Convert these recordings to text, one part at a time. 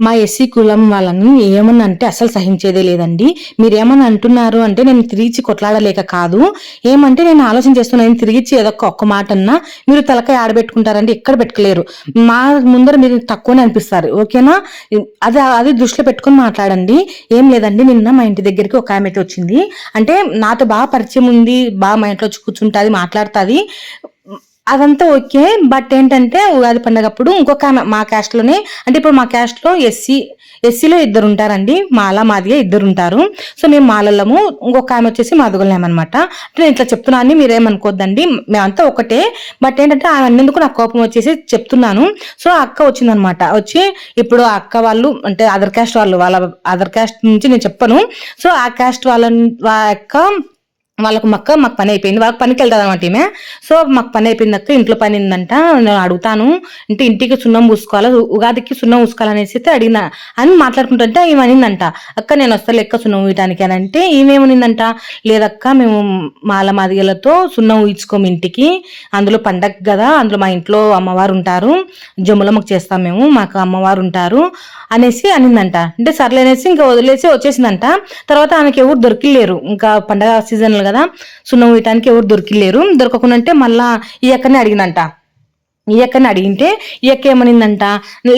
మా ఎస్సీ కులం వాళ్ళని ఏమన్నా అంటే అసలు సహించేదే లేదండి. మీరేమన్నా అంటున్నారు అంటే నేను తిరిగి కొట్లాడలేక కాదు. ఏమంటే నేను ఆలోచన చేస్తున్నాను నేను తిరిగి ఏదో ఒక్క మాట అన్నా మీరు తలకాయ ఆడబెట్టుకుంటారంటే ఎక్కడ పెట్టుకోలేరు. మా ముందర మీరు తక్కువనే అనిపిస్తారు. ఓకేనా? అది అది దృష్టిలో పెట్టుకొని మాట్లాడండి. ఏం లేదండి నిన్న మా ఇంటి దగ్గరికి ఒక ఆమె అయితే వచ్చింది. అంటే నాతో బాగా పరిచయం ఉంది బాగా మా ఇంట్లో వచ్చి కూర్చుంటుంది మాట్లాడుతుంది. అదంతా ఓకే బట్ ఏంటంటే ఉగాది పండగప్పుడు ఇంకొక ఆమె మా క్యాస్ట్లోనే అంటే ఇప్పుడు మా క్యాస్ట్లో ఎస్సీ ఎస్సీలో ఇద్దరు ఉంటారండి మాల మాదిగా ఇద్దరు ఉంటారు. సో మేము మాలలము ఇంకొక ఆమె వచ్చేసి మాదుగలేమన్నమాట అంటే నేను ఇట్లా చెప్తున్నాను మీరేమనుకోద్దండి మేమంతా ఒకటే. బట్ ఏంటంటే ఆమె అన్నందుకు నాకు కోపం వచ్చేసి చెప్తున్నాను. సో అక్క వచ్చిందనమాట వచ్చి ఇప్పుడు ఆ అక్క వాళ్ళు అంటే అదర్ క్యాస్ట్ వాళ్ళు వాళ్ళ అదర్ క్యాస్ట్ నుంచి నేను చెప్పను. సో ఆ క్యాస్ట్ వాళ్ళ యొక్క వాళ్ళకు మక్క మాకు పని అయిపోయింది. వాళ్ళకి పనికి వెళ్తుంది అనమాట ఈమె. సో మాకు పని అయిపోయింది అక్క ఇంట్లో పని ఉందంట. నేను అడుగుతాను అంటే ఇంటికి సున్నం పూసుకోవాలి? ఉగాదికి సున్నం పూసుకోవాలనేసి అయితే అడిగిన అని మాట్లాడుకుంటుంటే ఈమె అనిందంట. అక్క నేను వస్తా లెక్క సున్నం ఊయటానికి అని అంటే ఈమెమనిందంట. లేదక్క మేము మాల మాదిగలతో సున్నం ఊయించుకోము ఇంటికి. అందులో పండగ కదా అందులో మా ఇంట్లో అమ్మవారు ఉంటారు. జమ్ములమ్మకు చేస్తాం మేము మాకు అమ్మవారు ఉంటారు అనేసి అనిందంట. అంటే సర్లేనేసి ఇంకా వదిలేసి వచ్చేసిందంట. తర్వాత ఆమెకి ఎవరు దొరికిలేరు. ఇంకా పండగ సీజన్లో కదా. సున్నం వేయటానికి ఎవరు దొరికిలేరు. దొరకకుండా అంటే మళ్ళా ఈ అక్కనే అడిగిందంట ఈ అక్కని అడిగింటే ఈ అక్క ఏమనిందంట?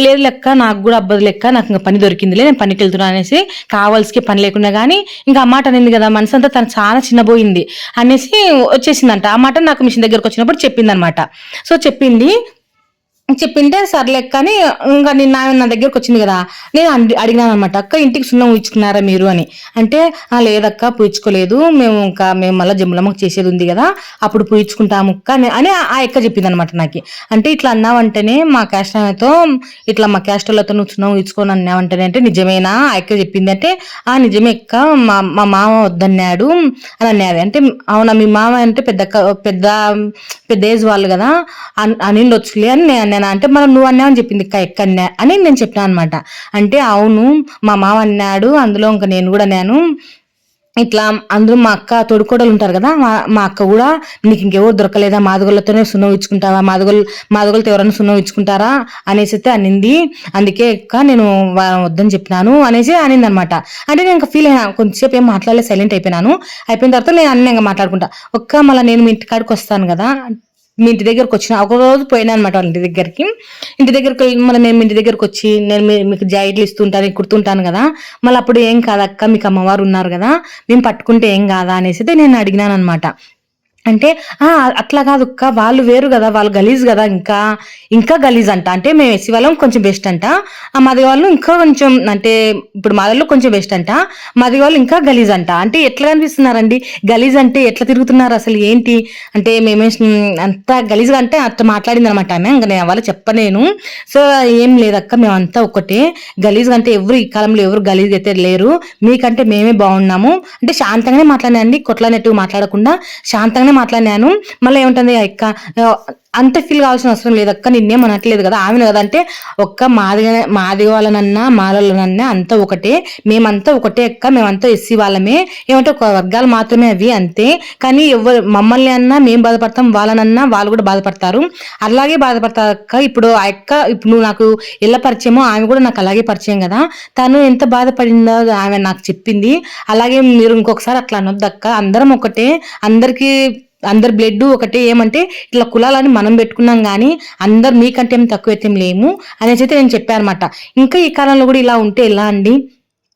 లేదు లెక్క నాకు కూడా అబ్బది లెక్క నాకు ఇంకా పని దొరికిందిలే నేను పనికి వెళ్తున్నా అనేసి కావాల్సి పని లేకుండా కానీ ఇంకా ఆ మాట అనింది కదా మనసు అంతా తను చాలా చిన్నబోయింది అనేసి వచ్చేసిందంట. ఆ మాట నాకు మిషన్ దగ్గరకు వచ్చినప్పుడు చెప్పింది అనమాట సో చెప్పింది చెప్పింటే సర్లే కానీ ఇంకా నిన్న ఆమె నా దగ్గరకు వచ్చింది కదా నేను అడిగినాను అనమాట అక్క ఇంటికి సున్నం ఇచ్చుకున్నారా మీరు? అని. అంటే లేదక్క పూయించుకోలేదు మేము ఇంకా మేము మళ్ళీ జమ్ములమ్మకి చేసేది ఉంది కదా అప్పుడు పూయించుకుంటాము అక్క అని ఆ ఎక్క చెప్పింది అనమాట నాకు. అంటే ఇట్లా అన్నావంటేనే మా క్యాస్ట్ ఆమెతో ఇట్లా మా క్యాస్ట్ వాళ్ళతో నువ్వు సున్నం ఇచ్చుకొని అన్నావంటేనే అంటే నిజమేనా? ఆ ఎక్క చెప్పింది. అంటే ఆ నిజమే ఎక్క మా మా మామ వద్దన్నాడు అని అన్నది. అంటే అవునా మీ మామ అంటే పెద్ద పెద్ద పెద్ద ఏజ్ వాళ్ళు కదా అనిండొచ్చులే అని నేను అన్నానా? అంటే మనం నువ్వు అన్నావని చెప్పింది. ఎక్కన్నా అని నేను చెప్పాను అనమాట అంటే అవును మా మామ అన్నాడు అందులో ఇంకా నేను కూడా నేను ఇట్లా అందరూ మా అక్క తోడుకోడలు ఉంటారు కదా మా మా అక్క కూడా నీకు ఇంకెవరు దొరకలేదా? మాదుగోళ్ళతోనే సున్నం ఇచ్చుకుంటావా? మాదుగోలు మాదుగోలతో ఎవరైనా సున్నం ఇచ్చుకుంటారా? అనేసి అయితే అనింది. అందుకే అక్క నేను వద్దని చెప్పినాను అనేసి అనింది అనమాట అంటే నేను ఇంకా ఫీల్ అయినా కొంచెంసేపు ఏం మాట్లాడలేదు సైలెంట్ అయిపోయినాను. అయిపోయిన తర్వాత నేను అన్నీ ఇంకా మాట్లాడుకుంటా. ఒక్క మళ్ళీ నేను మీ ఇంటికాడికి వస్తాను కదా మీ ఇంటి దగ్గరకు వచ్చిన ఒక రోజు పోయినా అనమాట వాళ్ళ ఇంటి దగ్గరికి. ఇంటి దగ్గరకు మళ్ళీ మేము ఇంటి దగ్గరకు వచ్చి నేను మీకు జాయిట్లు ఇస్తుంటాను కుడుతుంటాను కదా. మళ్ళీ అప్పుడు ఏం కాదక్క మీకు అమ్మవారు ఉన్నారు కదా. మేము పట్టుకుంటే ఏం కాదా అనేసి నేను అడిగినాను అనమాట అంటే అట్లా కాదు అక్క వాళ్ళు వేరు కదా వాళ్ళు గలీజ్ కదా ఇంకా ఇంకా గలీజ్ అంట. అంటే మేము ఎస్సీ వాళ్ళం కొంచెం బెస్ట్ అంట. ఆ మాది వాళ్ళు ఇంకా కొంచెం అంటే ఇప్పుడు మాదల్లో కొంచెం బెస్ట్ అంట. మాది వాళ్ళు ఇంకా గలీజ్ అంట. అంటే ఎట్లా కనిపిస్తున్నారండి? గలీజ్ అంటే ఎట్లా తిరుగుతున్నారు అసలు ఏంటి? అంటే మేమే అంత గలీజ్గా అంటే అట్లా మాట్లాడింది అనమాట ఆమె. ఇంకా నేను వాళ్ళు చెప్పలేను. సో ఏం లేదక్క మేమంతా ఒకటే గలీజ్ అంటే ఎవరు ఈ కాలంలో ఎవరు గలీజ్ అయితే లేరు. మీకంటే మేమే బాగున్నాము. అంటే శాంతంగానే మాట్లాడండి కొట్లానట్టుగా మాట్లాడకుండా శాంతంగానే మాట్లాడినాను. మళ్ళీ ఏముంటుంది అక్క? అంత ఫీల్ కావాల్సిన అవసరం లేదు అక్క నిన్నేం అనట్లేదు కదా ఆమెను కదా అంటే ఒక్క మాదిగ మాది వాళ్ళనన్నా మాలలనన్నా అంతా ఒకటే మేమంతా ఒకటే అక్క మేమంతా ఎస్సీ వాళ్ళమే ఏమంటే ఒక వర్గాలు మాత్రమే అవి అంతే. కానీ ఎవరు మమ్మల్ని అన్నా మేము బాధపడతాం వాళ్ళనన్నా వాళ్ళు కూడా బాధపడతారు. అలాగే బాధపడతారు అక్క ఇప్పుడు ఆ అక్క ఇప్పుడు నువ్వు నాకు ఎలా పరిచయమో ఆమె కూడా నాకు అలాగే పరిచయం కదా. తను ఎంత బాధపడిందో ఆమె నాకు చెప్పింది. అలాగే మీరు ఇంకొకసారి అట్లా అనొద్దక్క అందరం ఒకటే అందరికీ అందరు బ్లడ్ ఒకటే ఏమంటే ఇట్లా కులాలని మనం పెట్టుకున్నాం కానీ అందరు మీకంటే ఏం తక్కువ అయితే లేము అనేసి అయితే నేను చెప్పాను అనమాట ఇంకా ఈ కాలంలో కూడా ఇలా ఉంటే ఎలా అండి?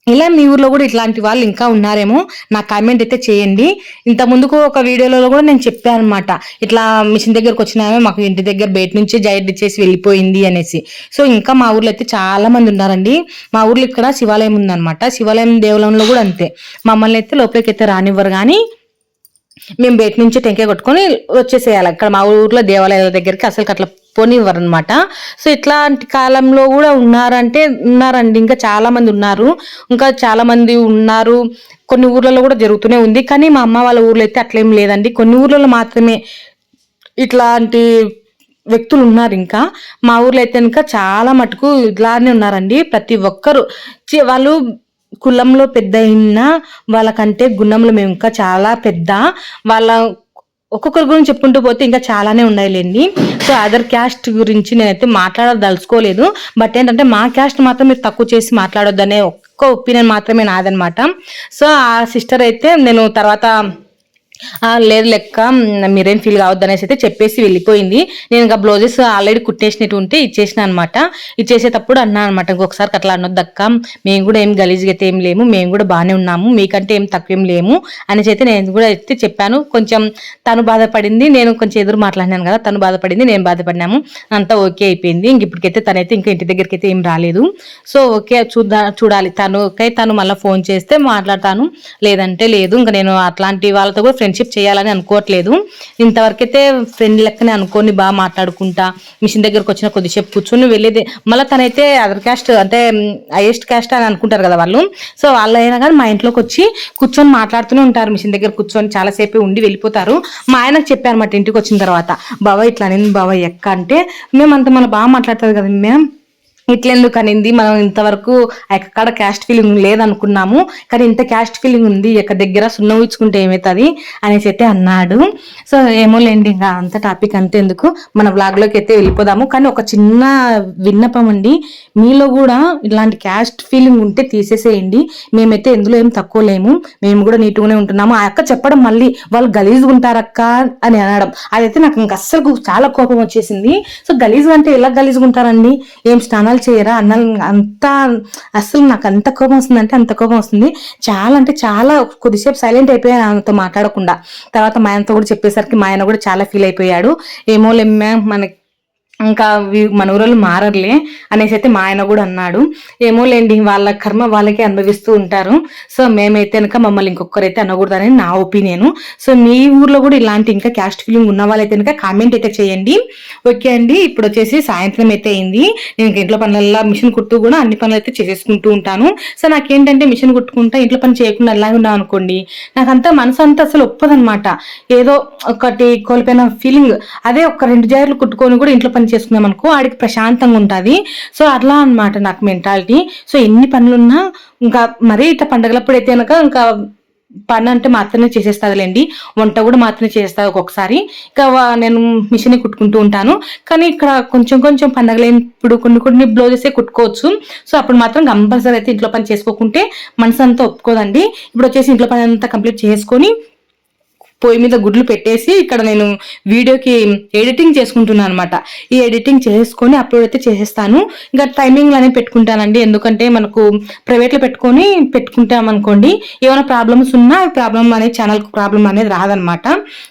ఇలా మీ ఊర్లో కూడా ఇట్లాంటి వాళ్ళు ఇంకా ఉన్నారేమో నా కామెంట్ అయితే చేయండి. ఇంత ముందుకు ఒక వీడియోలో కూడా నేను చెప్పాను అనమాట ఇట్లా మిషన్ దగ్గరకు వచ్చినామే మాకు ఇంటి దగ్గర బయట నుంచి జైడ్ ఇచ్చేసి వెళ్ళిపోయింది అనేసి. సో ఇంకా మా ఊర్లో అయితే చాలా మంది ఉన్నారండి. మా ఊర్లో ఇక్కడ శివాలయం ఉందనమాట శివాలయం దేవాలయంలో కూడా అంతే. మమ్మల్ని అయితే లోపలికి అయితే రానివ్వరు కానీ మేము బయట నుంచి టెంకాయ కొట్టుకొని వచ్చేసేయాలి. అక్కడ మా ఊర్లో దేవాలయాల దగ్గరికి అసలు అట్లా పోనివ్వరు అనమాట సో ఇట్లాంటి కాలంలో కూడా ఉన్నారంటే ఉన్నారండి. ఇంకా చాలా మంది ఉన్నారు. ఇంకా చాలా మంది ఉన్నారు. కొన్ని ఊర్లలో కూడా జరుగుతూనే ఉంది. కానీ మా అమ్మ వాళ్ళ ఊర్లో అయితే అట్లేం లేదండి. కొన్ని ఊర్లలో మాత్రమే ఇట్లాంటి వ్యక్తులు ఉన్నారు ఇంకా. మా ఊర్లో అయితే ఇంకా చాలా మటుకు ఇట్లానే ఉన్నారండి. ప్రతి ఒక్కరు వాళ్ళు కులంలో పెద్ద అయినా వాళ్ళకంటే గుణంలో మేము ఇంకా చాలా పెద్ద. వాళ్ళ ఒక్కొక్కరి గురించి చెప్పుకుంటూ పోతే ఇంకా చాలానే ఉన్నాయిలేండి. సో అదర్ క్యాస్ట్ గురించి నేనైతే మాట్లాడదలుచుకోలేదు. బట్ ఏంటంటే మా క్యాస్ట్ మాత్రం మీరు తక్కువ చేసి మాట్లాడొద్దనే ఒక్క ఒపీనియన్ మాత్రమే నాదనమాట సో ఆ సిస్టర్ అయితే నేను తర్వాత లేదు లెక్క మీరేం ఫీల్ కావద్దు అనేసి అయితే చెప్పేసి వెళ్ళిపోయింది. నేను ఇంకా బ్లౌజెస్ ఆల్రెడీ కుట్టేసినట్టు ఉంటే ఇచ్చేసిన అనమాట ఇచ్చేసేటప్పుడు అన్నా అనమాట ఇంకొకసారి అట్లా అనొద్దు అక్క. మేము కూడా ఏం గలీజ్గా అయితే ఏం లేము మేము కూడా బాగానే ఉన్నాము మీకంటే ఏం తక్కువేం లేము అనేసి అయితే నేను కూడా అయితే చెప్పాను. కొంచెం తను బాధపడింది నేను కొంచెం ఎదురు మాట్లాడినాను కదా తను బాధపడింది నేను బాధపడినాము. అంతా ఓకే అయిపోయింది. ఇంక ఇప్పటికైతే తనైతే ఇంకా ఇంటి దగ్గరికి అయితే ఏం రాలేదు. సో ఓకే చూద్దా చూడాలి. తను ఓకే తను మళ్ళీ ఫోన్ చేస్తే మాట్లాడతాను. లేదంటే లేదు ఇంకా నేను అట్లాంటి వాళ్ళతో కూడా ఫ్రెండ్షిప్ చేయాలని అనుకోవట్లేదు. ఇంతవరకైతే ఫ్రెండ్ లెక్కనే అనుకొని బాగా మాట్లాడుకుంటా మిషన్ దగ్గరకు వచ్చిన కొద్దిసేపు కూర్చొని వెళ్ళేది. మళ్ళీ తనైతే అదర్ క్యాస్ట్ అంటే హైయెస్ట్ క్యాస్ట్ అని అనుకుంటారు కదా వాళ్ళు. సో వాళ్ళు అయినా కానీ మా ఇంట్లోకి వచ్చి కూర్చొని మాట్లాడుతూనే ఉంటారు మిషన్ దగ్గర కూర్చొని చాలాసేపు ఉండి వెళ్ళిపోతారు. మా ఆయనకు చెప్పారు అనమాట ఇంటికి వచ్చిన తర్వాత బావ ఇట్లా అనింది బావ ఎక్క అంటే మేమంతా మన బాగా మాట్లాడుతుంది కదా మేము ఇట్లెందుకు అనింది మనం ఇంతవరకు ఎక్కడ క్యాస్ట్ ఫీలింగ్ లేదనుకున్నాము. కానీ ఇంత క్యాస్ట్ ఫీలింగ్ ఉంది ఎక్కడ దగ్గర సున్న ఊచుకుంటే ఏమవుతుంది అనేసి అయితే అన్నాడు. సో ఏమోలేండి ఇంకా అంత టాపిక్ అంతే ఎందుకు? మన వ్లాగ్లోకి అయితే వెళ్ళిపోదాము. కానీ ఒక చిన్న విన్నపం అండి. మీలో కూడా ఇలాంటి క్యాస్ట్ ఫీలింగ్ ఉంటే తీసేసేయండి. మేమైతే ఎందులో ఏం తక్కువ లేము. మేము కూడా నీట్గానే ఉంటున్నాము. ఆ అక్క చెప్పడం మళ్ళీ వాళ్ళు గలీజ్గా ఉంటారక్క అని అనడం. అదైతే నాకు ఇంకా అస్సలు చాలా కోపం వచ్చేసింది. సో గలీజ్గా అంటే ఎలా గలీజ్గా ఉంటారండి? ఏం స్నానాలు చేయరా అన్నాలు అంత అసలు నాకు అంత కోపం వస్తుందంటే అంత కోపం వస్తుంది. చాలా అంటే చాలా కొద్దిసేపు సైలెంట్ అయిపోయాను ఆయనతో మాట్లాడకుండా. తర్వాత మా ఆయనతో కూడా చెప్పేసరికి మా ఆయన కూడా చాలా ఫీల్ అయిపోయాడు. ఏమో మ్యామ్ మనకి ఇంకా మన ఊరోళ్ళు మారర్లే అనేసి అయితే మా ఆయన కూడా అన్నాడు. ఏమో లేండి వాళ్ళ కర్మ వాళ్ళకే అనుభవిస్తూ ఉంటారు. సో మేమైతే కనుక మమ్మల్ని ఇంకొకరైతే అనకూడదని నా ఒపీనియన్. సో మీ ఊర్లో కూడా ఇలాంటి ఇంకా క్యాస్ట్ ఫీలింగ్ ఉన్న వాళ్ళైతే కనుక కామెంట్ అయితే చేయండి. ఓకే అండి ఇప్పుడు వచ్చేసి సాయంత్రం అయితే అయింది. నేను ఇంట్లో పనులల్లో మిషన్ కుట్టు కూడా అన్ని పనులు అయితే చేసేసుకుంటూ ఉంటాను. సో నాకేంటంటే మిషన్ కుట్టుకుంటా ఇంట్లో పని చేయకుండా ఎలా ఉన్నాను అనుకోండి నాకంతా మనసు అంతా అసలు ఒప్పదనమాట. ఏదో ఒకటి కోల్పోయిన ఫీలింగ్. అదే ఒక రెండు జాయిలు కుట్టుకొని కూడా ఇంట్లో పని చేసుకున్నాం అనుకో ఆడికి ప్రశాంతంగా ఉంటుంది. సో అట్లా అన్నమాట నాకు మెంటాలిటీ. సో ఎన్ని పనులున్నా ఇంకా మరీ ఇట్లా పండగలప్పుడు అయితే కనుక ఇంకా పని అంటే మాత్రమే చేసేస్తాదిలేండి. వంట కూడా మాత్రమే చేస్తా ఒక్కొక్కసారి. ఇంకా నేను మిషన్ కుట్టుకుంటూ ఉంటాను. కానీ ఇక్కడ కొంచెం కొంచెం పండగలేనప్పుడు కొన్ని కొన్ని బ్లౌజెసే కుట్టుకోవచ్చు. సో అప్పుడు మాత్రం కంపల్సరీ అయితే ఇంట్లో పని చేసుకోకుంటే మనసు అంతా ఒప్పుకోదండి. ఇప్పుడు వచ్చేసి ఇంట్లో పని అంతా కంప్లీట్ చేసుకొని పొయ్యి మీద గుడ్లు పెట్టేసి ఇక్కడ నేను వీడియోకి ఎడిటింగ్ చేసుకుంటున్నాను అనమాట ఈ ఎడిటింగ్ చేసుకొని అప్లోడ్ అయితే చేసేస్తాను. ఇంకా టైమింగ్లు అనేవి పెట్టుకుంటానండి. ఎందుకంటే మనకు ప్రైవేట్లో పెట్టుకొని పెట్టుకుంటాం అనుకోండి ఏమైనా ప్రాబ్లమ్స్ ఉన్నా ప్రాబ్లమ్ అనేది ఛానల్ ప్రాబ్లం అనేది రాదనమాట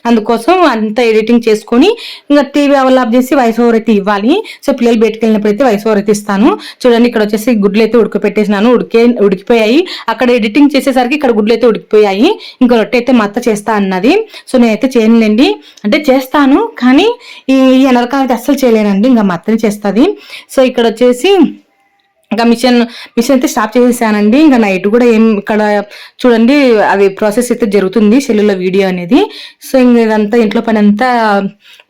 అందుకోసం అంత ఎడిటింగ్ చేసుకొని ఇంకా టీవీ అవలాప్ చేసి వాయిస్ ఓవర్ అయితే ఇవ్వాలి. సో పిల్లలు బయటకు వెళ్ళినప్పుడు అయితే వాయిస్ ఓవర్ అయితే ఇస్తాను. చూడండి ఇక్కడ వచ్చేసి గుడ్లు అయితే ఉడకపెట్టేసినాను. ఉడికే ఉడికిపోయాయి. అక్కడ ఎడిటింగ్ చేసేసరికి ఇక్కడ గుడ్లు అయితే ఉడికిపోయాయి. ఇంకా రొట్టె అయితే మత్త చేస్తా అన్నది. సో నేనైతే చేయనులేండి. అంటే చేస్తాను కానీ ఈ ఈ ఎనరకాలకి అస్సలు చేయలేనండి. ఇంకా మా అత్తనే చేస్తుంది. సో ఇక్కడ వచ్చేసి ఇంకా మిషన్ మిషన్ అయితే స్టాప్ చేసేసానండి. ఇంకా నైట్ కూడా ఏం ఇక్కడ చూడండి అది ప్రాసెస్ అయితే జరుగుతుంది సెల్లులో వీడియో అనేది. సో ఇంక ఇదంతా ఇంట్లో పని అంతా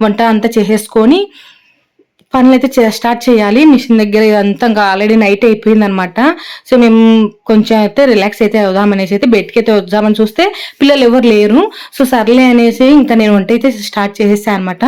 వంట అంతా చేసేసుకొని పనులు అయితే స్టార్ట్ చేయాలి. మిషన్ దగ్గర ఇదంతా ఇంకా ఆల్రెడీ నైట్ అయిపోయింది అనమాట సో మేము కొంచెం అయితే రిలాక్స్ అయితే అవుదాం అనేసి అయితే బెడ్కి అయితే వద్దామని చూస్తే పిల్లలు ఎవరు లేరు. సో సర్లే అనేసి ఇంకా నేను వంట అయితే స్టార్ట్ చేసేసాను అనమాట.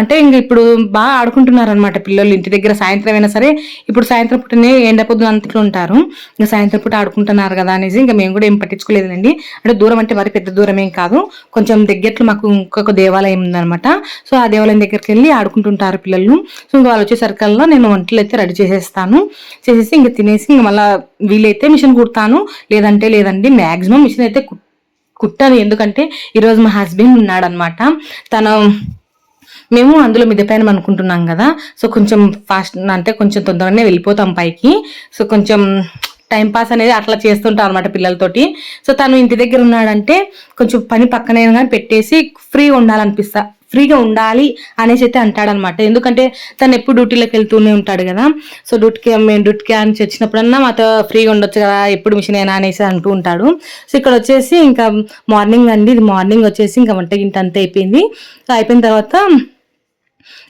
అంటే ఇంక ఇప్పుడు బాగా ఆడుకుంటున్నారు అనమాట పిల్లలు. ఇంటి దగ్గర సాయంత్రం అయినా సరే ఇప్పుడు సాయంత్రం పూటనే ఎండ పొద్దున అంతట్లో ఉంటారు. ఇంకా సాయంత్రం పూట ఆడుకుంటున్నారు కదా అనేసి ఇంకా మేము కూడా ఏం పట్టించుకోలేదండి అంటే దూరం అంటే మరి పెద్ద దూరం ఏం కాదు. కొంచెం దగ్గరలో మాకు ఇంకొక దేవాలయం ఉందనమాట. సో ఆ దేవాలయం దగ్గరికి వెళ్ళి ఆడుకుంటుంటారు పిల్లలు. సో ఇంకా వాళ్ళు వచ్చేసరికల్లా నేను వంటలు అయితే రెడీ చేసేస్తాను. చేసేసి ఇంకా తినేసి ఇంకా మళ్ళీ వీలైతే మిషన్ కుడతాను. లేదంటే లేదండి మ్యాక్సిమం మిషన్ అయితే కుట్- కుట్టాను. ఎందుకంటే ఈరోజు మా హస్బెండ్ ఉన్నాడనమాట. తను మేము అందులో మిద్దె అనుకుంటున్నాం కదా. సో కొంచెం ఫాస్ట్ అంటే కొంచెం తొందరగానే వెళ్ళిపోతాం పైకి. సో కొంచెం టైం పాస్ అనేది అట్లా చేస్తుంటాం అనమాట పిల్లలతోటి. సో తను ఇంటి దగ్గర ఉన్నాడంటే కొంచెం పని పక్కనే కానీ పెట్టేసి ఫ్రీగా ఉండాలనిపిస్తా ఫ్రీగా ఉండాలి అనేసి అయితే అంటాడనమాట. ఎందుకంటే తను ఎప్పుడు డ్యూటీలోకి వెళ్తూనే ఉంటాడు కదా. సో డ్యూటీకి మేము డ్యూటీకి అని వచ్చినప్పుడన్నా మాతో ఫ్రీగా ఉండొచ్చు కదా ఎప్పుడు మిషన్ అయినా అనేసి అంటూ ఉంటాడు. సో ఇక్కడ వచ్చేసి ఇంకా మార్నింగ్ అండి ఇది మార్నింగ్ వచ్చేసి ఇంకా వంట గింట అంతా అయిపోయింది. సో అయిపోయిన తర్వాత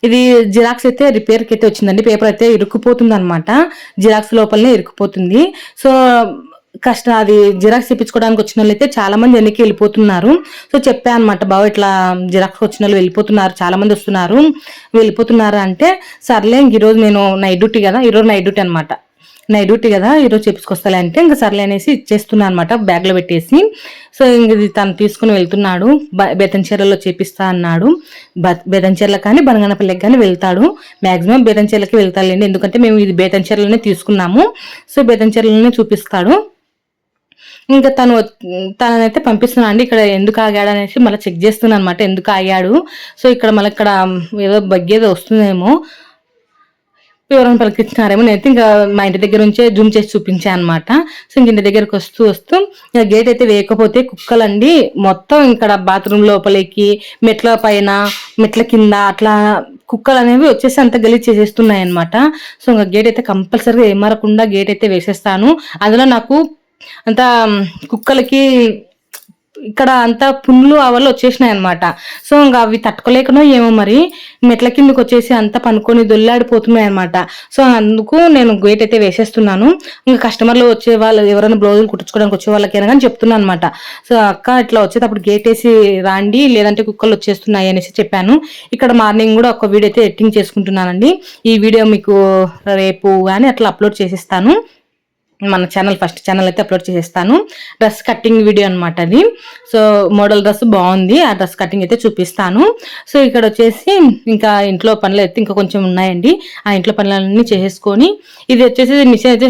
ఇది జిరాక్స్ అయితే రిపేర్కి అయితే వచ్చిందండి. పేపర్ అయితే ఇరుక్కుపోతుంది అనమాట జిరాక్స్ లోపలనే ఇరుక్కుపోతుంది. సో కష్టం అది జిరాక్స్ తెప్పించుకోవడానికి వచ్చిన వాళ్ళు అయితే చాలా మంది వెనక్కి వెళ్ళిపోతున్నారు? సో చెప్పా అనమాట బావ ఇట్లా జిరాక్స్ వచ్చిన వాళ్ళు వెళ్ళిపోతున్నారు చాలా మంది వస్తున్నారు వెళ్ళిపోతున్నారు అంటే సర్లే ఇంక ఈరోజు నేను నైట్ డ్యూటీ కదా ఈరోజు నైట్ డ్యూటీ అనమాట నైట్ డ్యూటీ కదా ఈరోజు చెప్పుకొస్తాలే అంటే ఇంకా సర్లే అనేసి ఇచ్చేస్తున్నా అనమాట బ్యాగ్లో పెట్టేసి. సో ఇంక ఇది తను తీసుకుని వెళ్తున్నాడు బ- చేపిస్తా అన్నాడు. బ- కానీ బనగనపల్లికి కానీ వెళ్తాడు. మ్యాక్సిమం బేతంచెర్లకి వెళ్తాడండి ఎందుకంటే మేము ఇది బేతంచెర్లనే తీసుకున్నాము. సో బేతంచెర్లనే చూపిస్తాడు. ఇంకా తను తననైతే పంపిస్తున్నాను అండి ఇక్కడ ఎందుకు ఆగాడు అనేసి మళ్ళీ చెక్ చేస్తున్నాను అనమాట ఎందుకు ఆగాడు. సో ఇక్కడ మళ్ళీ ఇక్కడ ఏదో బగ్గేదో వస్తుందేమో. వివరణ పలికిస్తున్నారేమో నేనైతే ఇంకా మా ఇంటి దగ్గర నుంచే జూమ్ చేసి చూపించాను అనమాట సో ఇంక ఇంటి దగ్గరకు వస్తూ వస్తూ ఇంకా గేట్ అయితే వేయకపోతే కుక్కలండి మొత్తం ఇక్కడ బాత్రూమ్ లోపలికి మెట్ల పైన మెట్ల కింద అట్లా కుక్కలు అనేవి వచ్చేసి అంత గలీజ్ చేసేస్తున్నాయి అనమాట సో ఇంకా గేట్ అయితే కంపల్సరీగా ఏమరకుండా గేట్ అయితే వేసేస్తాను. అందులో నాకు అంతా కుక్కలకి ఇక్కడ అంతా పుండ్లు అవలు వచ్చేసినాయి అనమాట సో ఇంకా అవి తట్టుకోలేకనో ఏమో మరి మెట్ల కిందకి వచ్చేసి అంతా పనుకొని దొల్లాడిపోతున్నాయి అనమాట సో అందుకు నేను గేట్ అయితే వేసేస్తున్నాను. ఇంకా కస్టమర్లు వచ్చే వాళ్ళు ఎవరైనా బ్లౌజులు కుట్టించుకోవడానికి వచ్చే వాళ్ళకైనా కానీ చెప్తున్నాను అనమాట సో అక్క ఇట్లా వచ్చేటప్పుడు గేట్ వేసి రాండి లేదంటే కుక్కలు వచ్చేస్తున్నాయి అనేసి చెప్పాను. ఇక్కడ మార్నింగ్ కూడా ఒక వీడియో అయితే ఎడిటింగ్ చేసుకుంటున్నానండి. ఈ వీడియో మీకు రేపు కానీ అట్లా అప్లోడ్ చేసేస్తాను. మన ఛానల్ ఫస్ట్ ఛానల్ అయితే అప్లోడ్ చేసేస్తాను. డ్రెస్ కటింగ్ వీడియో అనమాట అది. సో మోడల్ డ్రెస్ బాగుంది. ఆ డ్రెస్ కటింగ్ అయితే చూపిస్తాను. సో ఇక్కడ వచ్చేసి ఇంకా ఇంట్లో పనులు అయితే ఇంకా కొంచెం ఉన్నాయండి. ఆ ఇంట్లో పనులన్నీ చేసేసుకొని ఇది వచ్చేసి మిషన్ అయితే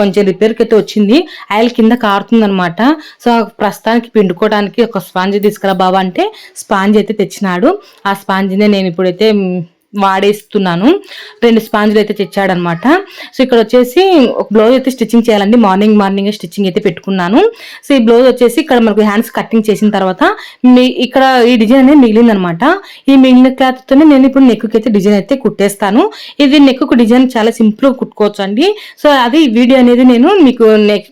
కొంచెం రిపేర్కి అయితే వచ్చింది. ఆయిల్ కింద కారుతుంది అనమాట సో ప్రస్తుతానికి పిండుకోవడానికి ఒక స్పాంజ్ తీసుకురా బాబా అంటే స్పాంజ్ అయితే తెచ్చినాడు. ఆ స్పాంజ్నే నేను ఇప్పుడైతే వాడేస్తున్నాను. రెండు స్పాంజ్లు అయితే తెచ్చాడనమాట. సో ఇక్కడ వచ్చేసి ఒక బ్లౌజ్ అయితే స్టిచ్చింగ్ చేయాలండి. మార్నింగ్ మార్నింగ్ స్టిచ్చింగ్ అయితే పెట్టుకున్నాను. సో ఈ బ్లౌజ్ వచ్చేసి ఇక్కడ మనకు హ్యాండ్స్ కటింగ్ చేసిన తర్వాత మీ ఇక్కడ ఈ డిజైన్ అనేది మిగిలిందనమాట. ఈ మిగిలిన క్లాత్తోనే నేను ఇప్పుడు నెక్ అయితే డిజైన్ అయితే కుట్టేస్తాను. ఇది నెక్కు డిజైన్ చాలా సింపుల్గా కుట్టుకోవచ్చు అండి సో అది వీడియో అనేది నేను మీకు నెక్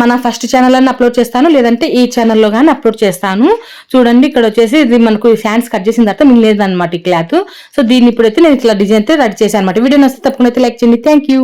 మన ఫస్ట్ ఛానల్ అని అప్లోడ్ చేస్తాను లేదంటే ఈ ఛానల్లో కానీ అప్లోడ్ చేస్తాను. చూడండి ఇక్కడ వచ్చేసి ఇది మనకు ఫ్యాన్స్ కట్ చేసిన తర్వాత మిగిలేదన్నమాట ఈ క్లాత్ సో దీన్ని ఇప్పుడైతే నేను ఇట్లా డిజైన్ అయితే రెడీ చేశాను అనమాట వీడియో నచ్చితే తప్పకుండా అయితే లైక్ చేయండి. Thank you